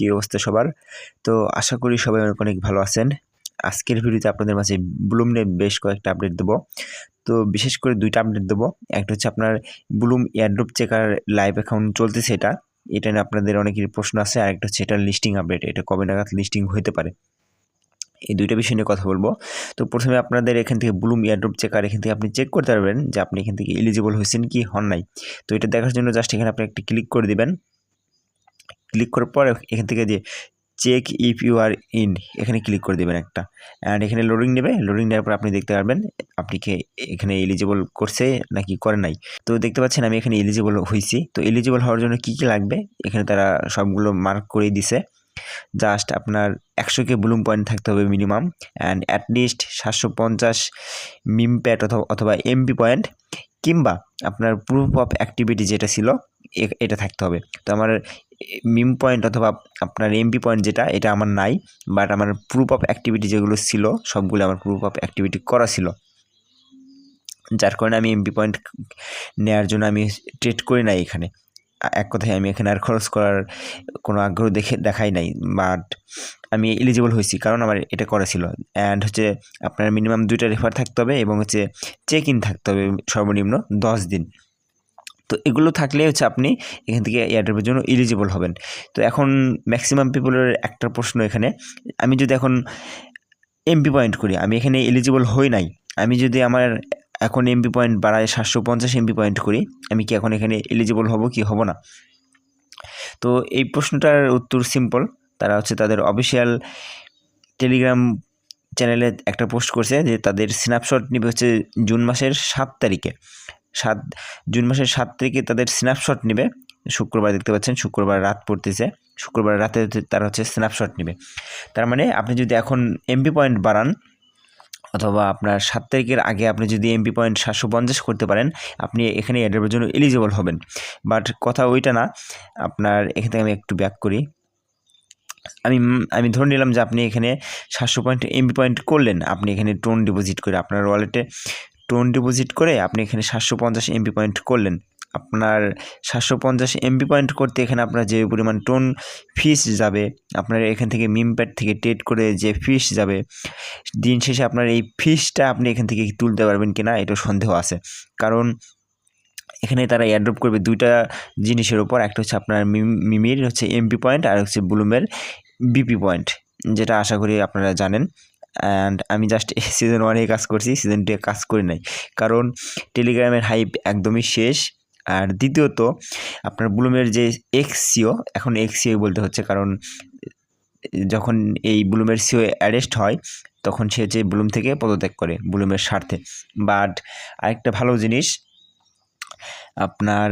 কী অবস্থা সবার? তো আশা করি সবাই অনেক অনেক ভালো আছেন। আজকের ভিডিওতে আপনাদের মাঝে ব্লুম নিয়ে বেশ কয়েকটা আপডেট দেবো। তো বিশেষ করে দুইটা আপডেট দেবো। একটা হচ্ছে আপনার bloom airdrop checker live account চলতেছে এটা। এটা নিয়ে আপনাদের অনেকের প্রশ্ন আছে। আর একটা হচ্ছে এটা লিস্টিং আপডেট এটা কবে নাগাদ লিস্টিং হতে পারে? এই দুইটা বিষয় নিয়ে কথা বলব। তো প্রথমে আপনাদের এখান থেকে ব্লুম এয়ারড্রপ চেকার এখান থেকে আপনি চেক করতে পারবেন যে আপনি এখান থেকে এলিজিবল হয়েছেন কি হন নাই। তো এটা দেখার জন্য জাস্ট এখানে আপনি একটি ক্লিক করে দিবেন। ক্লিক করার পর এখান থেকে যে check if you are in এখানে ক্লিক করে দেবেন একটা। অ্যান্ড এখানে লোডিং নেবে লোডিং নেওয়ার পর আপনি দেখতে পারবেন, আপনি কি এখানে এলিজিবল করছে নাকি করে নাই। তো দেখতে পাচ্ছেন আমি এখানে এলিজিবল হয়েছি তো এলিজিবল হওয়ার জন্য কি কি লাগবে? এখানে তারা সবগুলো মার্ক করে দিছে। জাস্ট আপনার একশো কে ব্লুম পয়েন্ট থাকতে হবে মিনিমাম অ্যান্ড অ্যাটলিস্ট সাতশো পঞ্চাশ মিম প্যাট অথবা অথবা এমপি পয়েন্ট কিংবা আপনার প্রুফ অফ অ্যাক্টিভিটি যেটা ছিল এটা থাকতে হবে। তো আমার মিম পয়েন্ট অথবা আপনার এমপি পয়েন্ট যেটা, এটা আমার নাই বাট আমার প্রুফ অফ অ্যাক্টিভিটি যেগুলো ছিল, সবগুলো আমার প্রুফ অফ অ্যাক্টিভিটি করা ছিল। যার কারণে আমি এমপি পয়েন্ট নেওয়ার জন্য আমি ট্রেড করি নাই এখানে। এক কথায় আমি এখানে আর খরচ করার কোনো আগ্রহ দেখে, দেখাই নাই বাট আমি এলিজিবল হয়েছি, কারণ আমার এটা করা ছিল। অ্যান্ড হচ্ছে আপনার মিনিমাম দুইটা রেফার থাকতে হবে এবং হচ্ছে চেক ইন থাকতে হবে সর্বনিম্ন দশ দিন। তো এগুলো থাকলে হচ্ছে আপনি এখান থেকে এয়ারড্রপের জন্য এলিজিবল হবেন। তো এখন ম্যাক্সিমাম পিপলের একটা প্রশ্ন এখানে, আমি যদি এখন এমপি পয়েন্ট করি, আমি এখানে এলিজিবল হই নাই, আমি যদি আমার এখন এমপি পয়েন্ট বাড়ায় সাতশো পঞ্চাশ এমপি পয়েন্ট করি, আমি কি এখন এখানে এলিজিবল হব কি হব না? তো এই প্রশ্নটার উত্তর সিম্পল তারা হচ্ছে তাদের অফিসিয়াল টেলিগ্রাম চ্যানেলে একটা পোস্ট করছে যে তাদের স্ন্যাপশট নিবে হচ্ছে জুন মাসের সাত তারিখে। সাত, জুন মাসের সাত তারিখে তাদের স্ন্যাপশট নেবে। শুক্রবার দেখতে পাচ্ছেন, শুক্রবার রাত পড়তেছে। শুক্রবার রাতে তারা হচ্ছে স্ন্যাপশট নেবে। তার মানে আপনি যদি এখন এমপি পয়েন্ট বাড়ান, অথবা আপনার সাত তারিখের আগে আপনি যদি এমপি পয়েন্ট সাতশো পঞ্চাশ করতে পারেন, আপনি এখানে অ্যাড্রের জন্য এলিজিবল হবেন। বাট কথা ওইটা না, আপনার এখান থেকে আমি একটু ব্যাক করি। আমি আমি ধরে নিলাম যে আপনি এখানে সাতশো পয়েন্ট এমপি পয়েন্ট করলেন, আপনি এখানে টোন ডিপোজিট করে আপনার ওয়ালেটে টোন ডিপোজিট করে আপনি এখানে সাতশো পঞ্চাশ এমপি পয়েন্ট করলেন। আপনার সাতশো পঞ্চাশ এমপি পয়েন্ট করতে এখানে আপনার যে পরিমাণ টোন ফিস যাবে, আপনার এখান থেকে মিমপ্যাড থেকে টেট করে যে ফিস যাবে, দিন শেষে আপনার এই ফিসটা আপনি এখান থেকে তুলতে পারবেন কিনা এটা সন্দেহ আছে। কারণ এখানে তারা এয়ারড্রপ করবে দুইটা জিনিসের ওপর একটা হচ্ছে আপনার মিমির হচ্ছে এমপি পয়েন্ট আর হচ্ছে ব্লুমের বিপি পয়েন্ট যেটা আশা করি আপনারা জানেন। অ্যান্ড আমি জাস্ট সিজন ওয়ানে কাজ করছি সিজন টুয়ে কাজ করি নাই। কারণ টেলিগ্রামের হাইপ একদমই শেষ। আর দ্বিতীয়ত, আপনার ব্লুমের যে এক্সিও এখন এক্সিও বলতে হচ্ছে, কারণ যখন এই ব্লুমের সিও অ্যারেস্ট হয়, তখন সে হচ্ছে ব্লুম থেকে পদত্যাগ করে ব্লুমের স্বার্থে। বাট আরেকটা ভালো জিনিস, আপনার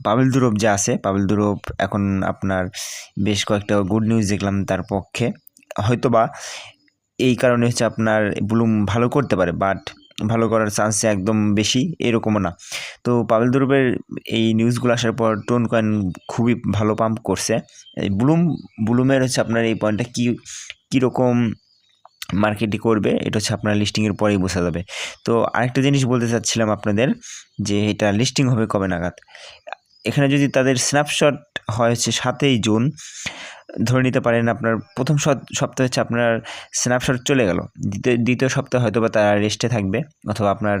পাবেল দুরব যে আছে পাবেল দুরব এখন আপনার বেশ কয়েকটা গুড নিউজ দেখলাম তার পক্ষে। হয়তোবা এই কারণে হচ্ছে আপনার ব্লুম ভালো করতে পারে বাট ভালো করার চান্স একদম বেশি এরকমও না। তো পাবেল দুরবের এই নিউজগুলো আসার পর টোন কয়েন খুবই ভালো পাম্প করছে। এই ব্লুম ব্লুমের হচ্ছে আপনার এই পয়েন্টটা কী, কীরকম মার্কেটই করবে, এটা হচ্ছে আপনার লিস্টিংয়ের পরেই বোঝা যাবে। তো আরেকটা জিনিস বলতে চাচ্ছিলাম আপনাদের যে এটা লিস্টিং হবে কবে নাগাদ? এখানে যদি তাদের স্ন্যাপশট হয় হচ্ছে সাতই জুন। ধরে নিতে পারেন আপনার প্রথম সপ্তাহ হচ্ছে আপনার স্ন্যাপশট চলে গেল। দ্বিতীয় দ্বিতীয় সপ্তাহে হয়তো বা তারা রেস্টে থাকবে অথবা আপনার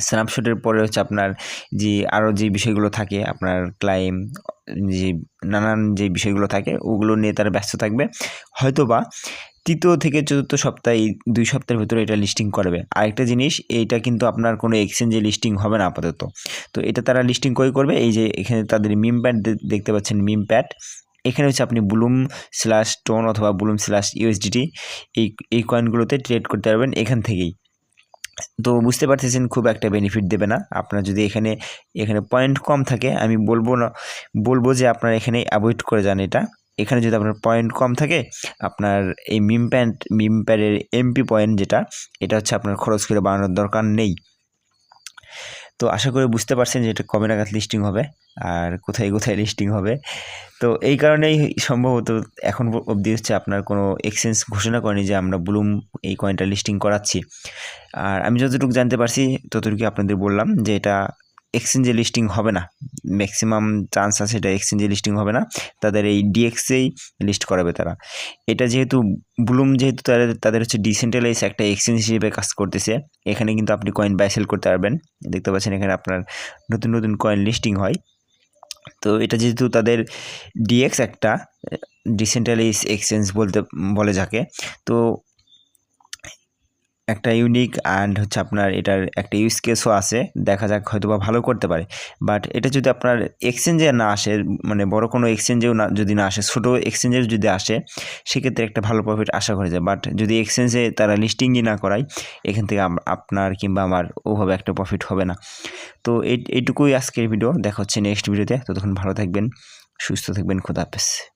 স্ন্যাপশটের পরে হচ্ছে আপনার যে আরও যে বিষয়গুলো থাকে, আপনার ক্লাইম যে নানান যে বিষয়গুলো থাকে, ওগুলো নিয়ে তারা ব্যস্ত থাকবে। হয়তো বা তৃতীয় থেকে চতুর্থ সপ্তাহে, দুই সপ্তাহের ভিতরে এটা লিস্টিং করবে। আরেকটা জিনিস, এইটা কিন্তু আপনার কোনো এক্সচেঞ্জে লিস্টিং হবে না আপাতত। তো এটা তারা লিস্টিং করে করবে? এই যে এখানে তাদের মিম প্যাড দেখতে পাচ্ছেন মিম প্যাড এখানে হচ্ছে আপনি ব্লুম স্ল্যাশ টোন অথবা ব্লুম স্ল্যাশ ইউএসডিটি এই এই কয়েনগুলোতে ট্রেড করতে পারবেন এখান থেকেই। তো বুঝতে পারতেছেন খুব একটা বেনিফিট দেবে না। আপনার যদি এখানে এখানে পয়েন্ট কম থাকে, আমি বলব না, বলব যে আপনার এখানে অ্যাভয়েড করে যান এটা। এখানে যদি আপনার পয়েন্ট কম থাকে, আপনার এই মিম প্যান্ট মিম প্যাডের এমপি পয়েন্ট যেটা, এটা হচ্ছে আপনার খরচ করে বাড়ানোর দরকার নেই। তো আশা করি বুঝতে পারছেন যে এটা কবে নাগাদ লিস্টিং হবে আর কোথায় কোথায় লিস্টিং হবে। তো এই কারণেই সম্ভবত এখন অবধি হচ্ছে আপনার কোনো এক্সচেঞ্জ ঘোষণা করেনি যে আমরা ব্লুম এই কয়েনটা লিস্টিং করাচ্ছি। আর আমি যতটুকু জানতে পারছি ততটুকু আপনাদের বললাম যে এটা এক্সচেঞ্জে লিস্টিং হবে না। ম্যাক্সিমাম চান্স আছে এটা এক্সচেঞ্জে লিস্টিং হবে না। তাদের এই ডিএক্সেই লিস্ট করাবে তারা। এটা যেহেতু ব্লুম যেহেতু তাদের তাদের হচ্ছে ডিসেন্ট্রালাইজ একটা এক্সচেঞ্জ হিসেবে কাজ করতেছে। এখানে কিন্তু আপনি কয়েন বাই সেল করতে পারবেন। দেখতে পাচ্ছেন এখানে আপনার নতুন নতুন কয়েন লিস্টিং হয়। তো এটা যেহেতু তাদের ডিএক্স একটা ডিসেন্ট্রালাইজ এক্সচেঞ্জ বলতে, বলে যাকে। তো একটা ইউনিক অ্যান্ড হচ্ছে আপনার এটার একটা ইউজ কেসও আছে। দেখা যাক হয়তো বা ভালো করতে পারে। বাট এটা যদি আপনার এক্সচেঞ্জে না আসে মানে বড় কোনো এক্সচেঞ্জেও না, যদি না আসে, ছোটো এক্সচেঞ্জের যদি আসে, সেক্ষেত্রে একটা ভালো প্রফিট আশা করা যায় বাট যদি এক্সচেঞ্জে তারা লিস্টিংই না করায়, এখান থেকে আপনার কিংবা আমার ওভাবে একটা প্রফিট হবে না। তো এই এইটুকুই আজকের ভিডিও দেখা হচ্ছে নেক্সট ভিডিওতে ততক্ষণ ভালো থাকবেন, সুস্থ থাকবেন, খোদা হাফেজ।